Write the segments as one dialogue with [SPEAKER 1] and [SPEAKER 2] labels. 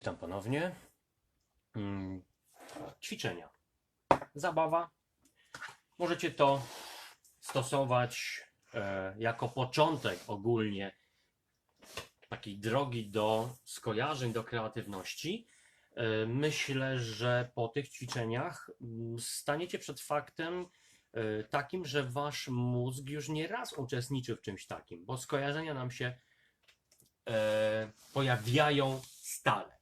[SPEAKER 1] Witam ponownie. Mm, Ćwiczenia. Zabawa. Możecie to stosować e, jako początek ogólnie takiej drogi do skojarzeń, do kreatywności. E, myślę, że po tych ćwiczeniach mm, staniecie przed faktem e, takim, że wasz mózg już nie raz uczestniczy w czymś takim, bo skojarzenia nam się pojawiają stale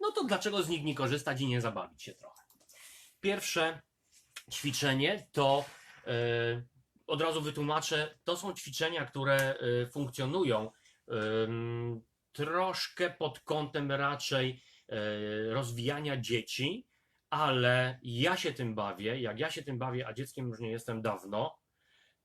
[SPEAKER 1] no to dlaczego z nich nie korzystać i nie zabawić się trochę? Pierwsze ćwiczenie to e, od razu wytłumaczę, to są ćwiczenia, które e, funkcjonują em, troszkę pod kątem raczej e, rozwijania dzieci, ale ja się tym bawię, jak ja się tym bawię, a dzieckiem już nie jestem dawno,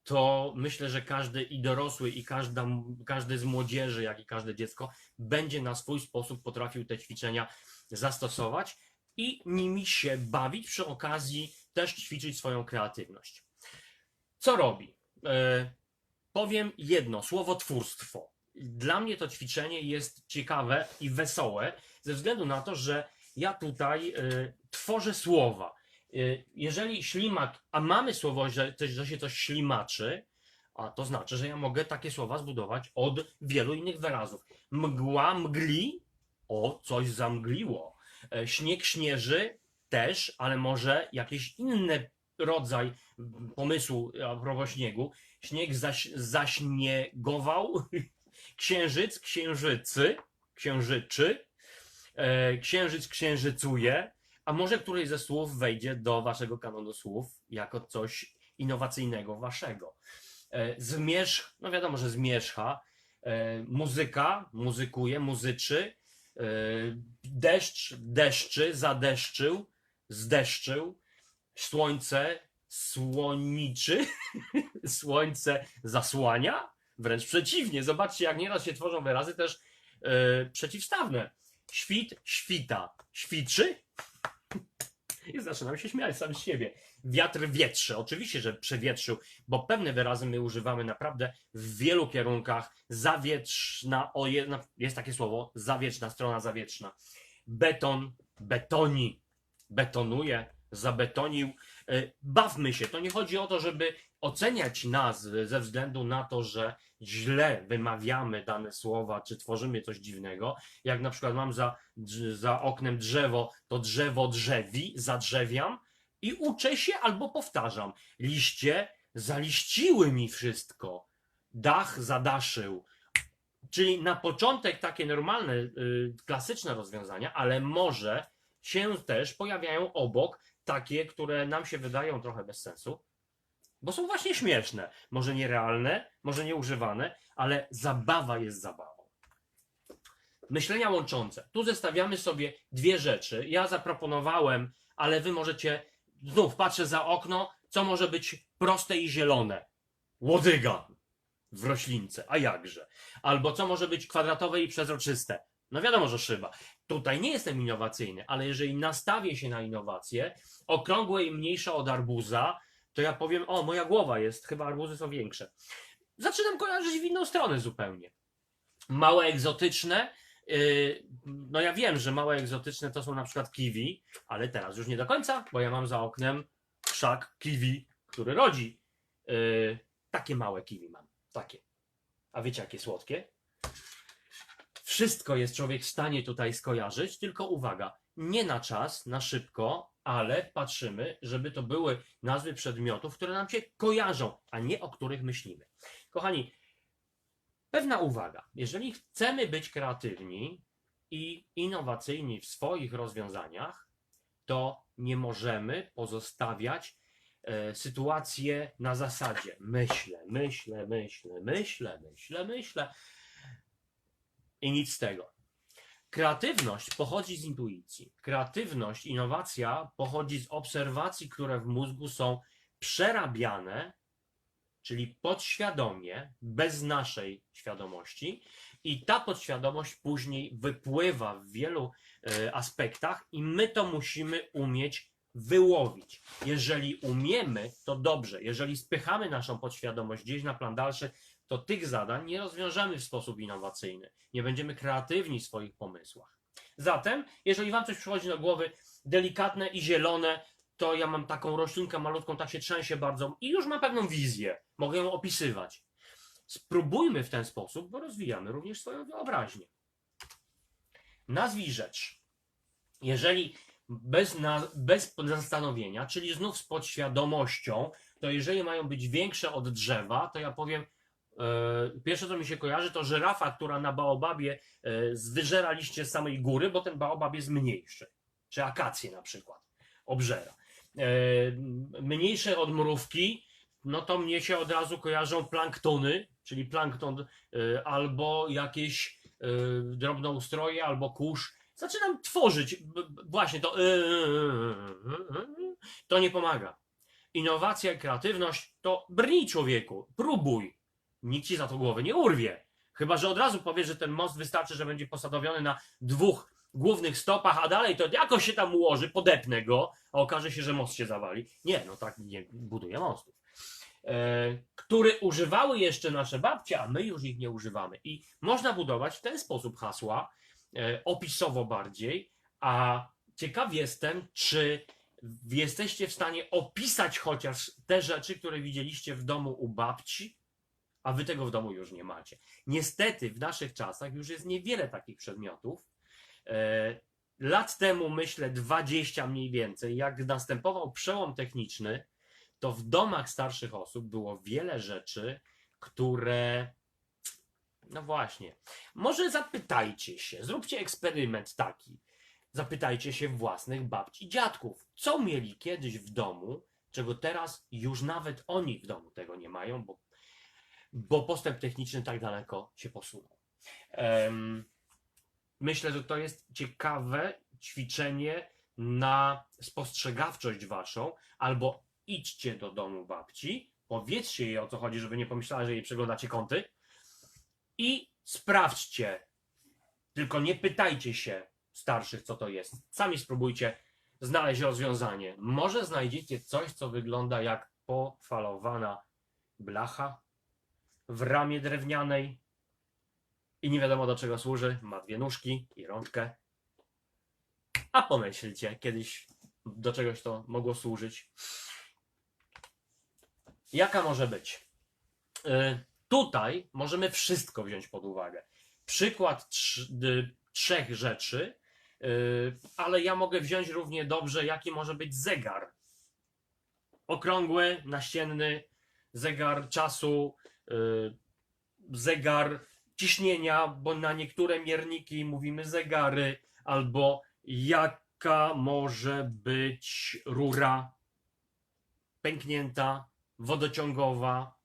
[SPEAKER 1] to myślę, że każdy i dorosły, i każda, każdy z młodzieży, jak i każde dziecko będzie na swój sposób potrafił te ćwiczenia zastosować i nimi się bawić, przy okazji też ćwiczyć swoją kreatywność. Co robi? E, powiem jedno, słowotwórstwo. Dla mnie to ćwiczenie jest ciekawe i wesołe, ze względu na to, że ja tutaj e, tworzę słowa. E, jeżeli ślimak, a mamy słowo, że, że się coś ślimaczy, a to znaczy, że ja mogę takie słowa zbudować od wielu innych wyrazów. Mgła, mgli, o, coś zamgliło. E, Śnieg śnieży też, ale może jakiś inny rodzaj pomysłu a propos śniegu. Śnieg zaś, zaśniegował, księżyc, księżycy, księżyczy, e, księżyc księżycuje, a może któryś ze słów wejdzie do waszego kanonu słów jako coś innowacyjnego waszego. E, Zmierzch, no wiadomo, że zmierzcha, e, muzyka, muzykuje, muzyczy, e, deszcz, deszczy, zadeszczył, zdeszczył, słońce, słoniczy, słońce zasłania, wręcz przeciwnie. Zobaczcie, jak nieraz się tworzą wyrazy też przeciwstawne. Świt, świta, świczy i zaczynam się śmiać sam z siebie. Wiatr wietrze. Oczywiście, że przewietrzył, bo pewne wyrazy my używamy naprawdę w wielu kierunkach. Zawietrzna, o na- jest takie słowo, zawietrzna, strona zawietrzna. Beton, betoni, betonuje, zabetonił. E, Bawmy się. To nie chodzi o to, żeby oceniać nas ze względu na to, że źle wymawiamy dane słowa, czy tworzymy coś dziwnego. Jak na przykład mam za, za oknem drzewo, to drzewo drzewi, zadrzewiam i uczę się albo powtarzam. Liście zaliściły mi wszystko. Dach zadaszył. Czyli na początek takie normalne, y, klasyczne rozwiązania, ale może się też pojawiają obok takie, które nam się wydają trochę bez sensu, bo są właśnie śmieszne. Może nierealne, może nieużywane, ale zabawa jest zabawą. Myślenia łączące. Tu zestawiamy sobie dwie rzeczy. Ja zaproponowałem, ale wy możecie. Znów patrzę za okno, co może być proste i zielone. Łodyga w roślince, a jakże. Albo co może być kwadratowe i przezroczyste. No wiadomo, że szyba. Tutaj nie jestem innowacyjny, ale jeżeli nastawię się na innowacje, okrągłe i mniejsze od arbuza, to ja powiem, o, moja głowa jest, chyba arbuzy są większe. Zaczynam kojarzyć w inną stronę zupełnie. Małe egzotyczne, yy, no ja wiem, że małe egzotyczne to są na przykład kiwi, ale teraz już nie do końca, bo ja mam za oknem krzak kiwi, który rodzi. Yy, takie małe kiwi mam, takie. A wiecie jakie słodkie? Wszystko jest człowiek w stanie tutaj skojarzyć, tylko uwaga, nie na czas, na szybko, ale patrzymy, żeby to były nazwy przedmiotów, które nam się kojarzą, a nie o których myślimy. Kochani, pewna uwaga. Jeżeli chcemy być kreatywni i innowacyjni w swoich rozwiązaniach, to nie możemy pozostawiać e, sytuację na zasadzie myślę, myślę, myślę, myślę, myślę, myślę i nic z tego. Kreatywność pochodzi z intuicji. Kreatywność, innowacja pochodzi z obserwacji, które w mózgu są przerabiane, czyli podświadomie, bez naszej świadomości, i ta podświadomość później wypływa w wielu e, aspektach, i my to musimy umieć wyłowić. Jeżeli umiemy, to dobrze. Jeżeli spychamy naszą podświadomość gdzieś na plan dalszy, to tych zadań nie rozwiążemy w sposób innowacyjny. Nie będziemy kreatywni w swoich pomysłach. Zatem, jeżeli Wam coś przychodzi do głowy, delikatne i zielone, to ja mam taką roślinkę malutką, tak się trzęsie bardzo i już mam pewną wizję. Mogę ją opisywać. Spróbujmy w ten sposób, bo rozwijamy również swoją wyobraźnię. Nazwij rzecz. Jeżeli bez, na, bez zastanowienia, czyli znów z podświadomością, to jeżeli mają być większe od drzewa, to ja powiem, pierwsze co mi się kojarzy, to żyrafa, która na baobabie e, wyżera liście z samej góry, bo ten baobab jest mniejszy. Czy akacje na przykład obżera. E, mniejsze od mrówki, no to mnie się od razu kojarzą planktony, czyli plankton e, albo jakieś e, drobnoustroje, albo kurz. Zaczynam tworzyć właśnie to. e, To nie pomaga. Innowacja i kreatywność to brnij człowieku, próbuj. Nikt ci za to głowy nie urwie. Chyba, że od razu powiesz, że ten most wystarczy, że będzie posadowiony na dwóch głównych stopach, a dalej to jakoś się tam ułoży, podepnę go, a okaże się, że most się zawali. Nie, no tak nie buduje mostów. E, który używały jeszcze nasze babcie, a my już ich nie używamy. I można budować w ten sposób hasła, e, opisowo bardziej, a ciekaw jestem, czy jesteście w stanie opisać chociaż te rzeczy, które widzieliście w domu u babci, a wy tego w domu już nie macie. Niestety w naszych czasach już jest niewiele takich przedmiotów. E, lat temu, myślę 20 mniej więcej, jak następował przełom techniczny, to w domach starszych osób było wiele rzeczy, które. No właśnie. Może zapytajcie się, zróbcie eksperyment taki. Zapytajcie się własnych babci i dziadków, co mieli kiedyś w domu, czego teraz już nawet oni w domu tego nie mają, bo, bo postęp techniczny tak daleko się posunął. Myślę, że to jest ciekawe ćwiczenie na spostrzegawczość waszą, albo idźcie do domu babci, powiedzcie jej o co chodzi, żeby nie pomyślała, że jej przeglądacie kąty i sprawdźcie. Tylko nie pytajcie się starszych, co to jest. Sami spróbujcie znaleźć rozwiązanie. Może znajdziecie coś, co wygląda jak pofalowana blacha w ramie drewnianej i nie wiadomo do czego służy. Ma dwie nóżki i rączkę. A pomyślcie, kiedyś do czegoś to mogło służyć. Jaka może być? Y, tutaj możemy wszystko wziąć pod uwagę. Przykład trz, trzech rzeczy, y, ale ja mogę wziąć równie dobrze, jaki może być zegar. Okrągły, naścienny, zegar czasu, zegar ciśnienia, bo na niektóre mierniki mówimy zegary, albo jaka może być rura pęknięta, wodociągowa,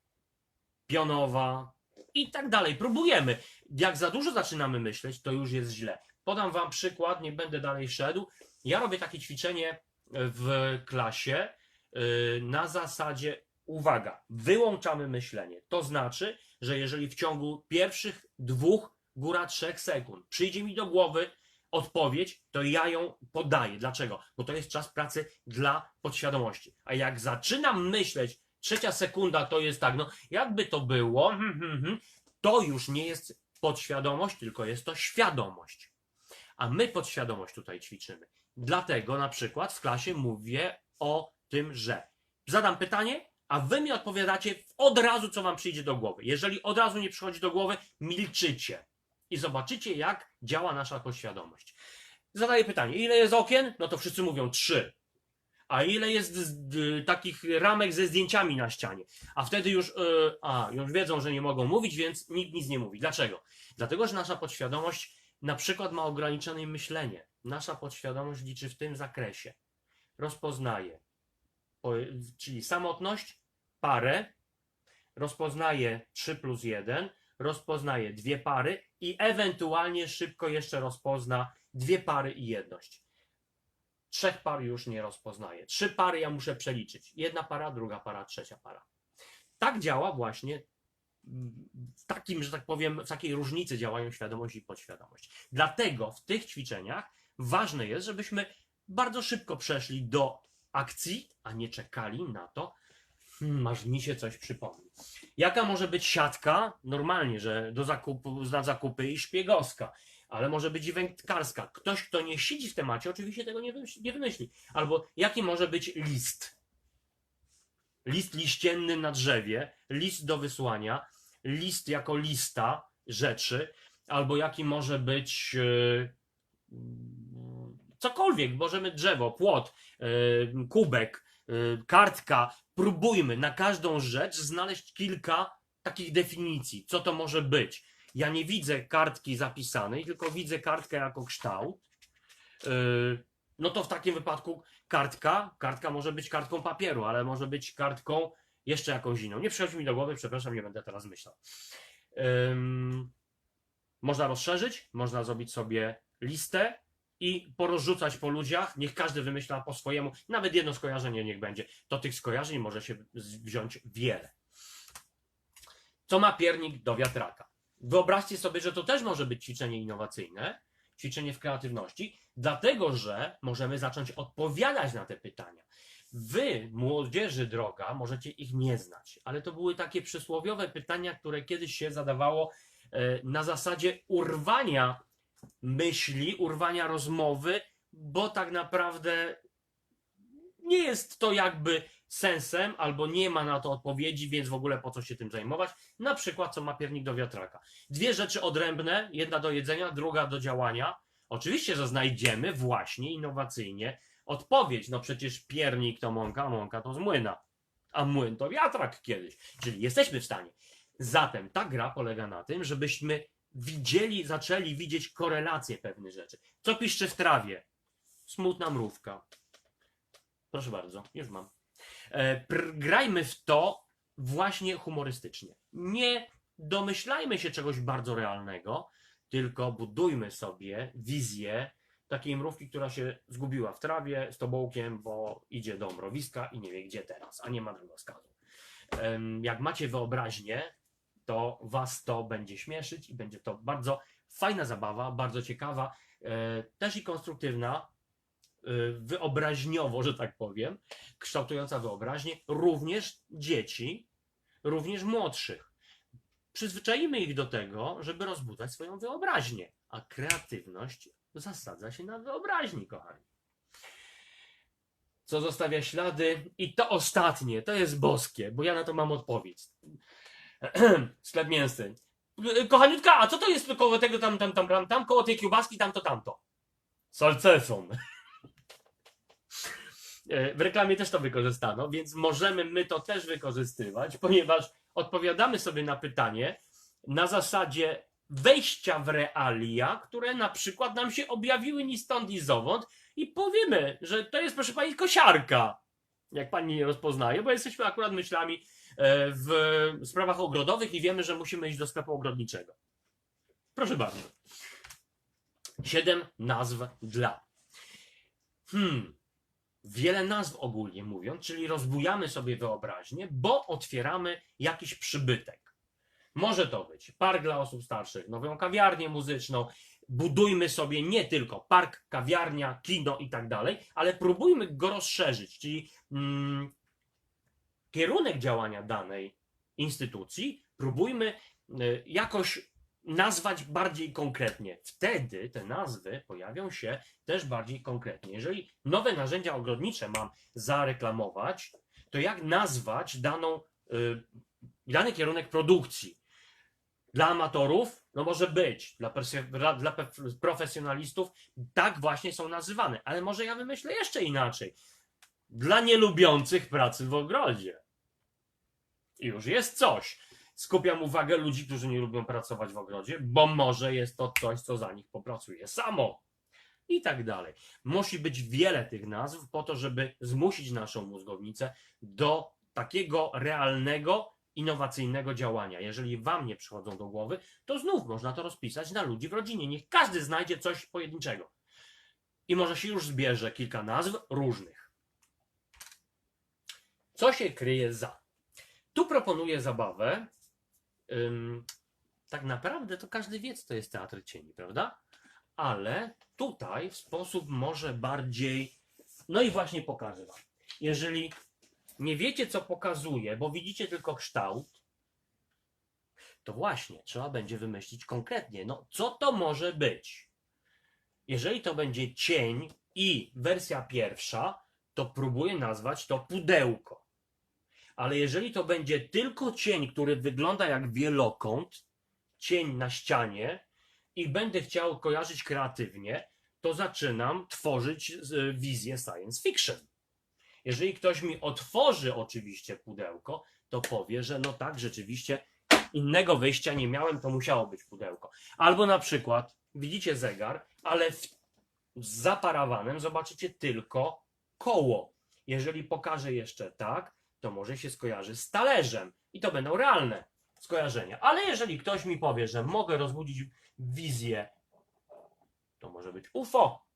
[SPEAKER 1] pionowa i tak dalej. Próbujemy. Jak za dużo zaczynamy myśleć, to już jest źle. Podam Wam przykład, nie będę dalej szedł. Ja robię takie ćwiczenie w klasie yy, na zasadzie, uwaga, wyłączamy myślenie. To znaczy, że jeżeli w ciągu pierwszych dwóch, góra trzech sekund przyjdzie mi do głowy odpowiedź, to ja ją podaję. Dlaczego? Bo to jest czas pracy dla podświadomości. A jak zaczynam myśleć, trzecia sekunda to jest tak, no jakby to było, hmm, hmm, hmm, to już nie jest podświadomość, tylko jest to świadomość. A my podświadomość tutaj ćwiczymy. Dlatego na przykład w klasie mówię o tym, że zadam pytanie, a wy mi odpowiadacie od razu, co wam przyjdzie do głowy. Jeżeli od razu nie przychodzi do głowy, milczycie. I zobaczycie, jak działa nasza podświadomość. Zadaję pytanie, ile jest okien? No to wszyscy mówią trzy. A ile jest z, d, takich ramek ze zdjęciami na ścianie? A wtedy już, yy, a, już wiedzą, że nie mogą mówić, więc nikt nic nie mówi. Dlaczego? Dlatego, że nasza podświadomość na przykład ma ograniczone myślenie. Nasza podświadomość liczy w tym zakresie. Rozpoznaje, po, czyli samotność, parę, rozpoznaje 3 plus 1, rozpoznaje dwie pary i ewentualnie szybko jeszcze rozpozna dwie pary i jedność. Trzech par już nie rozpoznaje. Trzy pary ja muszę przeliczyć. Jedna para, druga para, trzecia para. Tak działa właśnie w takim, że tak powiem, w takiej różnicy działają świadomość i podświadomość. Dlatego w tych ćwiczeniach ważne jest, żebyśmy bardzo szybko przeszli do akcji, a nie czekali na to, hmm, aż mi się coś przypomni. Jaka może być siatka? Normalnie, że do zakupu, na zakupy i szpiegowska. ale może być i wędkarska. Ktoś, kto nie siedzi w temacie, oczywiście tego nie wymyśli. Nie wymyśli. Albo jaki może być list? List liścienny na drzewie, list do wysłania, list jako lista rzeczy, albo jaki może być mm, cokolwiek, możemy drzewo, płot, e, kubek, e, kartka. Próbujmy na każdą rzecz znaleźć kilka takich definicji, co to może być. Ja nie widzę kartki zapisanej, tylko widzę kartkę jako kształt. Yy, No to w takim wypadku kartka, kartka może być kartką papieru, ale może być kartką jeszcze jakąś inną. Nie przychodzi mi do głowy, przepraszam, nie będę teraz myślał. Można rozszerzyć, można zrobić sobie listę i porozrzucać po ludziach. Niech każdy wymyśla po swojemu. Nawet jedno skojarzenie niech będzie. To tych skojarzeń może się wziąć wiele. Co ma piernik do wiatraka? Wyobraźcie sobie, że to też może być ćwiczenie innowacyjne, ćwiczenie w kreatywności, dlatego że możemy zacząć odpowiadać na te pytania. Wy, młodzieży droga, możecie ich nie znać, ale to były takie przysłowiowe pytania, które kiedyś się zadawało e, na zasadzie urwania myśli, urwania rozmowy, bo tak naprawdę nie jest to jakby sensem, albo nie ma na to odpowiedzi, więc w ogóle po co się tym zajmować. Na przykład, co ma piernik do wiatraka. Dwie rzeczy odrębne, jedna do jedzenia, druga do działania. Oczywiście, że znajdziemy właśnie innowacyjnie odpowiedź. No przecież piernik to mąka, a mąka to z młyna, a młyn to wiatrak kiedyś. Czyli jesteśmy w stanie. Zatem ta gra polega na tym, żebyśmy widzieli, zaczęli widzieć korelacje pewnych rzeczy. Co piszczy w trawie? Smutna mrówka. Proszę bardzo, już mam. E, grajmy w to właśnie humorystycznie. Nie domyślajmy się czegoś bardzo realnego, tylko budujmy sobie wizję takiej mrówki, która się zgubiła w trawie z tobołkiem, bo idzie do mrowiska i nie wie gdzie teraz, a nie ma drogowskazu. Jak macie wyobraźnię, to was to będzie śmieszyć i będzie to bardzo fajna zabawa, bardzo ciekawa, e, też i konstruktywna, e, wyobraźniowo, że tak powiem, kształtująca wyobraźnię, również dzieci, również młodszych. Przyzwyczajimy ich do tego, żeby rozbudzać swoją wyobraźnię, a kreatywność zasadza się na wyobraźni, kochani. Co zostawia ślady? I to ostatnie, to jest boskie, bo ja na to mam odpowiedź. Sklep mięsny. Kochaniutka, a co to jest koło tego tam, tam, tam, tam, tam, koło tej kiełbaski, tamto, tamto? Salceson. E, W reklamie też to wykorzystano, więc możemy my to też wykorzystywać, ponieważ odpowiadamy sobie na pytanie na zasadzie wejścia w realia, które na przykład nam się objawiły ni stąd, ni zowąd i powiemy, że to jest, proszę pani, kosiarka. Jak pani nie rozpoznaje, bo jesteśmy akurat myślami w sprawach ogrodowych i wiemy, że musimy iść do sklepu ogrodniczego. Proszę bardzo. Siedem nazw dla. Hmm. Wiele nazw ogólnie mówiąc, czyli rozbujamy sobie wyobraźnię, bo otwieramy jakiś przybytek. Może to być park dla osób starszych, nową kawiarnię muzyczną. Budujmy sobie nie tylko park, kawiarnia, kino i tak dalej, ale próbujmy go rozszerzyć, czyli mm, kierunek działania danej instytucji próbujmy y, jakoś nazwać bardziej konkretnie. Wtedy te nazwy pojawią się też bardziej konkretnie. Jeżeli nowe narzędzia ogrodnicze mam zareklamować, to jak nazwać daną, y, dany kierunek produkcji? Dla amatorów, no może być, dla, dla, profesjonalistów, tak właśnie są nazywane, ale może ja wymyślę jeszcze inaczej. Dla nielubiących pracy w ogrodzie. I już jest coś. Skupiam uwagę ludzi, którzy nie lubią pracować w ogrodzie, bo może jest to coś, co za nich popracuje samo. I tak dalej. Musi być wiele tych nazw po to, żeby zmusić naszą mózgownicę do takiego realnego, innowacyjnego działania. Jeżeli Wam nie przychodzą do głowy, to znów można to rozpisać na ludzi w rodzinie. Niech każdy znajdzie coś pojedynczego. I może się już zbierze kilka nazw różnych. Co się kryje za? Tu proponuję zabawę. Ym, tak naprawdę to każdy wie, co to jest teatr cieni, prawda? Ale tutaj w sposób może bardziej. No i właśnie pokażę Wam. Jeżeli nie wiecie, co pokazuje, bo widzicie tylko kształt, to właśnie trzeba będzie wymyślić konkretnie, no co to może być. Jeżeli to będzie cień i wersja pierwsza, to próbuję nazwać to pudełko. Ale jeżeli to będzie tylko cień, który wygląda jak wielokąt, cień na ścianie i będę chciał kojarzyć kreatywnie, to zaczynam tworzyć e, wizję science fiction. Jeżeli ktoś mi otworzy oczywiście pudełko, to powie, że no tak, rzeczywiście innego wyjścia nie miałem, to musiało być pudełko. Albo na przykład widzicie zegar, ale w, z zaparawanem zobaczycie tylko koło. Jeżeli pokażę jeszcze tak, to może się skojarzy z talerzem i to będą realne skojarzenia. Ale jeżeli ktoś mi powie, że mogę rozbudzić wizję, to może być UFO.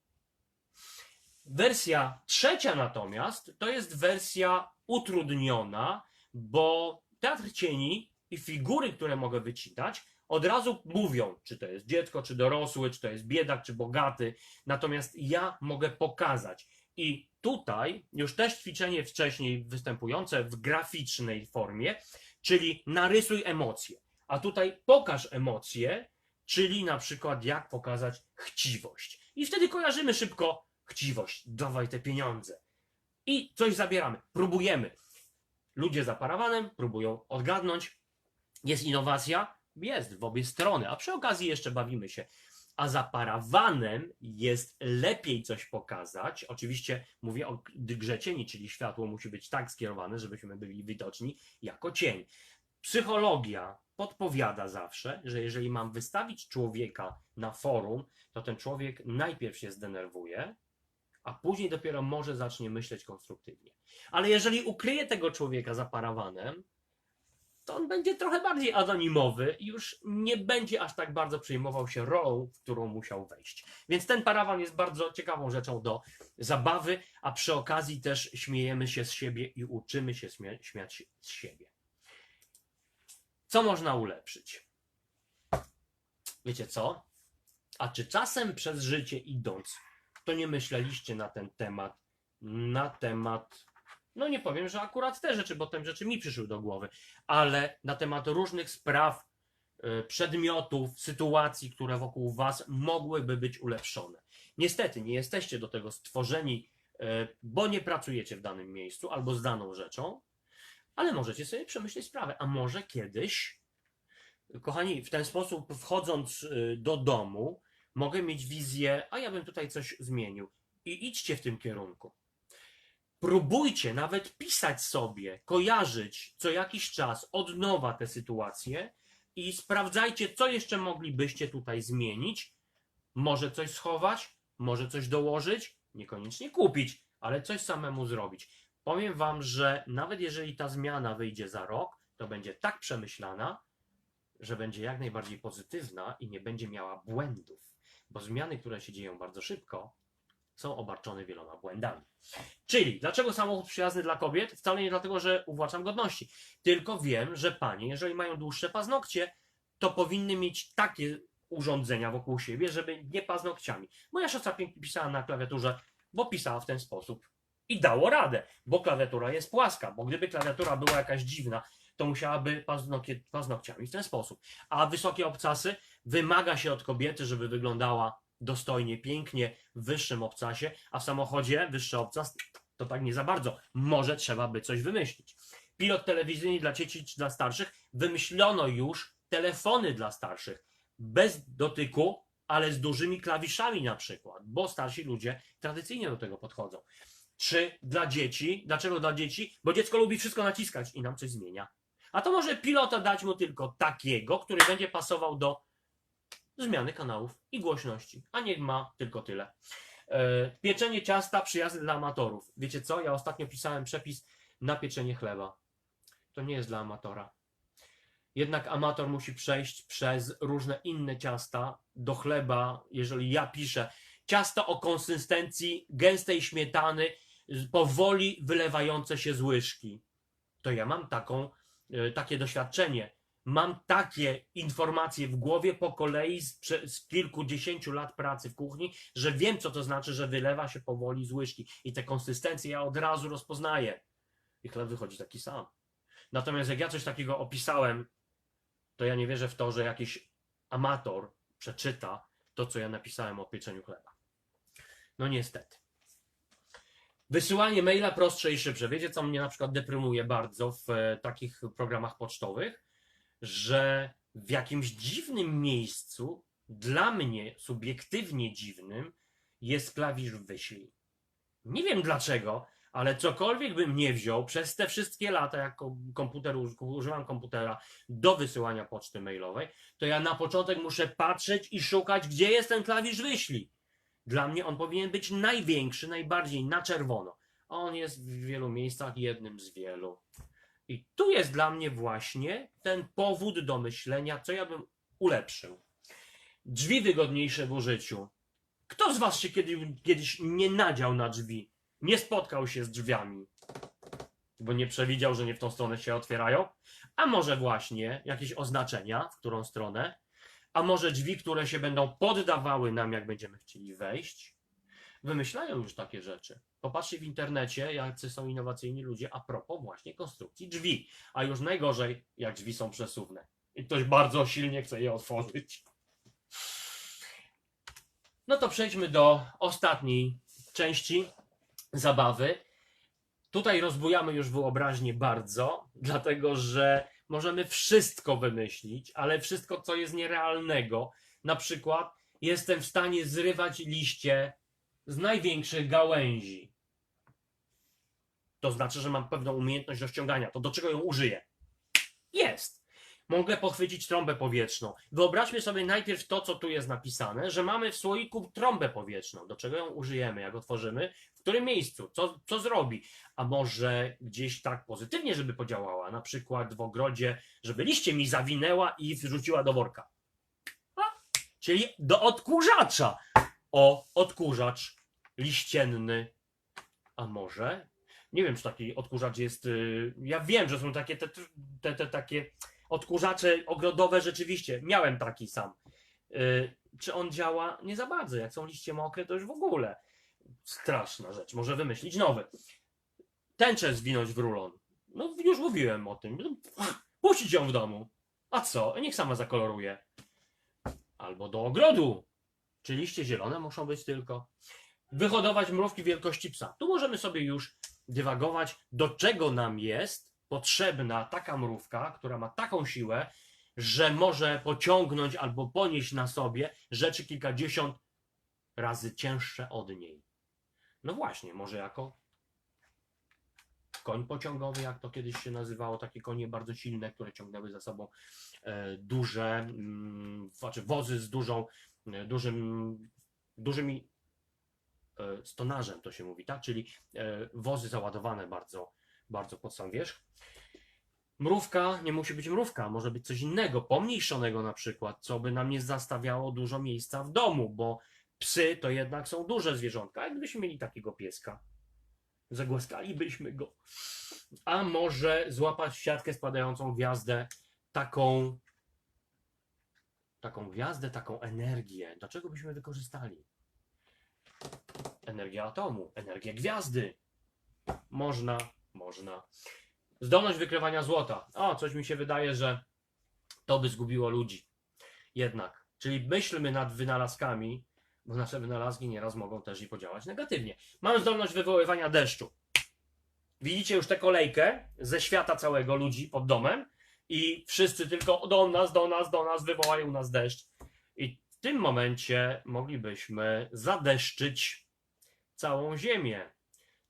[SPEAKER 1] Wersja trzecia natomiast to jest wersja utrudniona, bo teatr cieni i figury, które mogę wycinać, od razu mówią, czy to jest dziecko, czy dorosły, czy to jest biedak, czy bogaty. Natomiast ja mogę pokazać. I tutaj już też ćwiczenie wcześniej występujące w graficznej formie, czyli narysuj emocje. A tutaj pokaż emocje, czyli na przykład jak pokazać chciwość. I wtedy kojarzymy szybko chciwość, dawaj te pieniądze. I coś zabieramy, próbujemy. Ludzie za parawanem próbują odgadnąć. Jest innowacja? Jest w obie strony, a przy okazji jeszcze bawimy się. A za parawanem jest lepiej coś pokazać. Oczywiście mówię o grze cieni, czyli światło musi być tak skierowane, żebyśmy byli widoczni jako cień. Psychologia podpowiada zawsze, że jeżeli mam wystawić człowieka na forum, to ten człowiek najpierw się zdenerwuje, a później dopiero może zacznie myśleć konstruktywnie. Ale jeżeli ukryję tego człowieka za parawanem, to on będzie trochę bardziej anonimowy i już nie będzie aż tak bardzo przejmował się rolą, w którą musiał wejść. Więc ten parawan jest bardzo ciekawą rzeczą do zabawy, a przy okazji też śmiejemy się z siebie i uczymy się śmia- śmiać z siebie. Co można ulepszyć? Wiecie co? A czy czasem przez życie idąc, to nie myśleliście na ten temat, na temat, no nie powiem, że akurat te rzeczy, bo te rzeczy mi przyszły do głowy, ale na temat różnych spraw, y, przedmiotów, sytuacji, które wokół Was mogłyby być ulepszone. Niestety nie jesteście do tego stworzeni, y, bo nie pracujecie w danym miejscu albo z daną rzeczą, ale możecie sobie przemyśleć sprawę, a może kiedyś, kochani, w ten sposób wchodząc y, do domu, mogę mieć wizję, a ja bym tutaj coś zmienił. I idźcie w tym kierunku. Próbujcie nawet pisać sobie, kojarzyć co jakiś czas od nowa te sytuacje i sprawdzajcie, co jeszcze moglibyście tutaj zmienić. Może coś schować, może coś dołożyć, niekoniecznie kupić, ale coś samemu zrobić. Powiem Wam, że nawet jeżeli ta zmiana wyjdzie za rok, to będzie tak przemyślana, że będzie jak najbardziej pozytywna i nie będzie miała błędów bo zmiany, które się dzieją bardzo szybko, są obarczone wieloma błędami. Czyli, dlaczego samochód przyjazny dla kobiet? Wcale nie dlatego, że uwłaczam godności, tylko wiem, że panie, jeżeli mają dłuższe paznokcie, to powinny mieć takie urządzenia wokół siebie, żeby nie paznokciami. Moja siostra pisała na klawiaturze, bo pisała w ten sposób i dało radę, bo klawiatura jest płaska, bo gdyby klawiatura była jakaś dziwna, to musiałaby paznokie, paznokciami w ten sposób. A wysokie obcasy wymaga się od kobiety, żeby wyglądała dostojnie, pięknie w wyższym obcasie, a w samochodzie wyższy obcas to tak nie za bardzo. Może trzeba by coś wymyślić. Pilot telewizyjny dla dzieci dla starszych wymyślono już telefony dla starszych bez dotyku, ale z dużymi klawiszami na przykład, bo starsi ludzie tradycyjnie do tego podchodzą. Czy dla dzieci? Dlaczego dla dzieci? Bo dziecko lubi wszystko naciskać i nam coś zmienia. A to może pilota dać mu tylko takiego, który będzie pasował do zmiany kanałów i głośności, a nie ma tylko tyle. E, pieczenie ciasta przyjazne dla amatorów. Wiecie co? Ja ostatnio pisałem przepis na pieczenie chleba. To nie jest dla amatora. Jednak amator musi przejść przez różne inne ciasta do chleba. Jeżeli ja piszę ciasto o konsystencji gęstej śmietany, powoli wylewające się z łyżki, to ja mam taką, e, takie doświadczenie mam takie informacje w głowie po kolei z, z kilkudziesięciu lat pracy w kuchni, że wiem, co to znaczy, że wylewa się powoli z łyżki. I te konsystencje ja od razu rozpoznaję. I chleb wychodzi taki sam. Natomiast jak ja coś takiego opisałem to ja nie wierzę w to, że jakiś amator przeczyta to, co ja napisałem o pieczeniu chleba. No niestety. Wysyłanie maila prostsze i szybsze. Wiecie, co mnie na przykład deprymuje bardzo w e, takich programach pocztowych? Że w jakimś dziwnym miejscu, dla mnie subiektywnie dziwnym, jest klawisz wyślij. Nie wiem dlaczego, ale cokolwiek bym nie wziął przez te wszystkie lata, jak kom- komputer, uż- używam komputera do wysyłania poczty mailowej, to ja na początek muszę patrzeć i szukać, gdzie jest ten klawisz wyślij. Dla mnie on powinien być największy, najbardziej na czerwono. On jest w wielu miejscach jednym z wielu. Jest dla mnie właśnie ten powód do myślenia, co ja bym ulepszył. Drzwi wygodniejsze w użyciu. Kto z Was się kiedy, kiedyś nie nadział na drzwi? Nie spotkał się z drzwiami, bo nie przewidział, że nie w tą stronę się otwierają? A może właśnie jakieś oznaczenia, w którą stronę? A może drzwi, które się będą poddawały nam, jak będziemy chcieli wejść? Wymyślają już takie rzeczy. Popatrzcie w internecie, jacy są innowacyjni ludzie a propos właśnie konstrukcji drzwi. A już najgorzej, jak drzwi są przesuwne. I ktoś bardzo silnie chce je otworzyć. No to przejdźmy do ostatniej części zabawy. Tutaj rozbujamy już wyobraźnię bardzo, dlatego że możemy wszystko wymyślić, ale wszystko, co jest nierealnego. Na przykład, jestem w stanie zrywać liście z największych gałęzi. To znaczy, że mam pewną umiejętność rozciągania. To do czego ją użyję? Jest. Mogę pochwycić trąbę powietrzną. Wyobraźmy sobie najpierw to, co tu jest napisane, że mamy w słoiku trąbę powietrzną. Do czego ją użyjemy, jak otworzymy? W którym miejscu? Co, co zrobi? A może gdzieś tak pozytywnie, żeby podziałała? Na przykład w ogrodzie, żeby liście mi zawinęła i wrzuciła do worka. A, czyli do odkurzacza. O, odkurzacz liścienny. A może? Nie wiem, czy taki odkurzacz jest. y, Ja wiem, że są takie te, te, te takie odkurzacze ogrodowe rzeczywiście. Miałem taki sam. Y, Czy on działa? Nie za bardzo. Jak są liście mokre, to już w ogóle. Straszna rzecz. Może wymyślić nowy. Tęczę zwinąć w rulon. No, już mówiłem o tym. Puścić ją w domu. A co? Niech sama zakoloruje. Albo do ogrodu. Czy liście zielone muszą być tylko? Wyhodować mrówki wielkości psa. Tu możemy sobie już dywagować, do czego nam jest potrzebna taka mrówka, która ma taką siłę, że może pociągnąć albo ponieść na sobie rzeczy kilkadziesiąt razy cięższe od niej. No właśnie, może jako koń pociągowy, jak to kiedyś się nazywało, takie konie bardzo silne, które ciągnęły za sobą e, duże, mm, znaczy wozy z dużą, dużym, dużymi e, stonarzem, to się mówi, tak? Czyli e, wozy załadowane bardzo, bardzo pod sam wierzch. Mrówka nie musi być mrówka, może być coś innego, pomniejszonego na przykład, co by nam nie zastawiało dużo miejsca w domu, bo psy to jednak są duże zwierzątka. Gdybyśmy mieli takiego pieska, zagłaskalibyśmy go. A może złapać siatkę spadającą gwiazdę, taką, taką gwiazdę, taką energię. Dlaczego byśmy wykorzystali? Energię atomu, energię gwiazdy. Można, można. Zdolność wykrywania złota. O, coś mi się wydaje, że to by zgubiło ludzi. Jednak. Czyli myślmy nad wynalazkami, bo nasze wynalazki nieraz mogą też i podziałać negatywnie. Mamy zdolność wywoływania deszczu. Widzicie już tę kolejkę ze świata całego ludzi pod domem i wszyscy tylko do nas, do nas, do nas wywołają nas deszcz. I w tym momencie moglibyśmy zadeszczyć całą ziemię.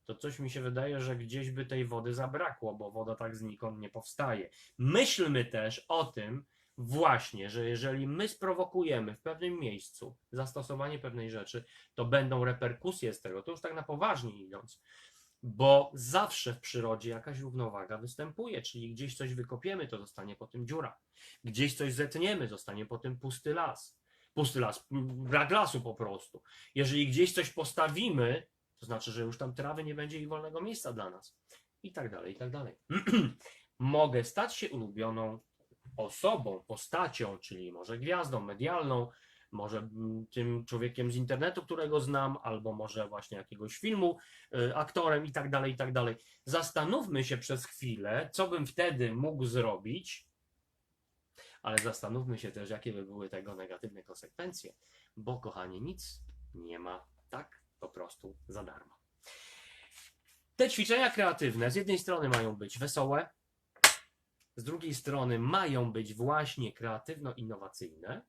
[SPEAKER 1] To coś mi się wydaje, że gdzieś by tej wody zabrakło, bo woda tak znikąd nie powstaje. Myślmy też o tym właśnie, że jeżeli my sprowokujemy w pewnym miejscu zastosowanie pewnej rzeczy, to będą reperkusje z tego. To już tak na poważnie idąc. Bo zawsze w przyrodzie jakaś równowaga występuje, czyli gdzieś coś wykopiemy, to zostanie po tym dziura. Gdzieś coś zetniemy, zostanie po tym pusty las. Pusty las, brak lasu po prostu. Jeżeli gdzieś coś postawimy, to znaczy, że już tam trawy nie będzie i wolnego miejsca dla nas. I tak dalej, i tak dalej. Mogę stać się ulubioną osobą, postacią, czyli może gwiazdą medialną, może mm, tym człowiekiem z internetu, którego znam, albo może właśnie jakiegoś filmu, y, aktorem i tak dalej, i tak dalej. Zastanówmy się przez chwilę, co bym wtedy mógł zrobić, ale zastanówmy się też, jakie by były tego negatywne konsekwencje, bo kochanie, nic nie ma tak po prostu za darmo. Te ćwiczenia kreatywne z jednej strony mają być wesołe, z drugiej strony mają być właśnie kreatywno-innowacyjne,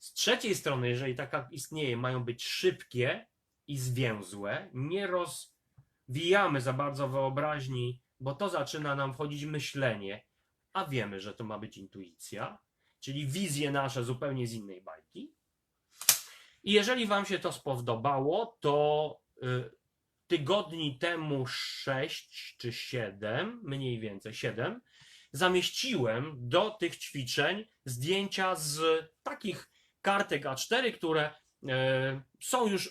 [SPEAKER 1] z trzeciej strony, jeżeli taka istnieje, mają być szybkie i zwięzłe, nie rozwijamy za bardzo wyobraźni, bo to zaczyna nam wchodzić myślenie, a wiemy, że to ma być intuicja, czyli wizje nasze zupełnie z innej bajki. I jeżeli Wam się to spodobało, to y, tygodni temu 6 czy 7, mniej więcej 7, zamieściłem do tych ćwiczeń zdjęcia z takich kartek A4, które e, są już y,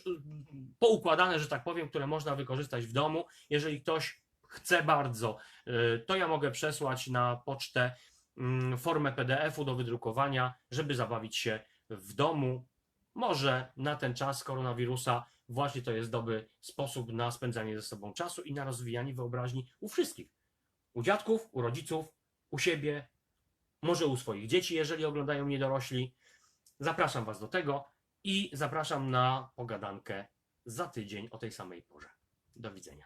[SPEAKER 1] poukładane, że tak powiem, które można wykorzystać w domu. Jeżeli ktoś chce bardzo, e, to ja mogę przesłać na pocztę mm, formę PDF-u do wydrukowania, żeby zabawić się w domu. Może na ten czas koronawirusa właśnie to jest dobry sposób na spędzanie ze sobą czasu i na rozwijanie wyobraźni u wszystkich. U dziadków, u rodziców, u siebie, może u swoich dzieci, jeżeli oglądają mnie dorośli. Zapraszam Was do tego i zapraszam na pogadankę za tydzień o tej samej porze. Do widzenia.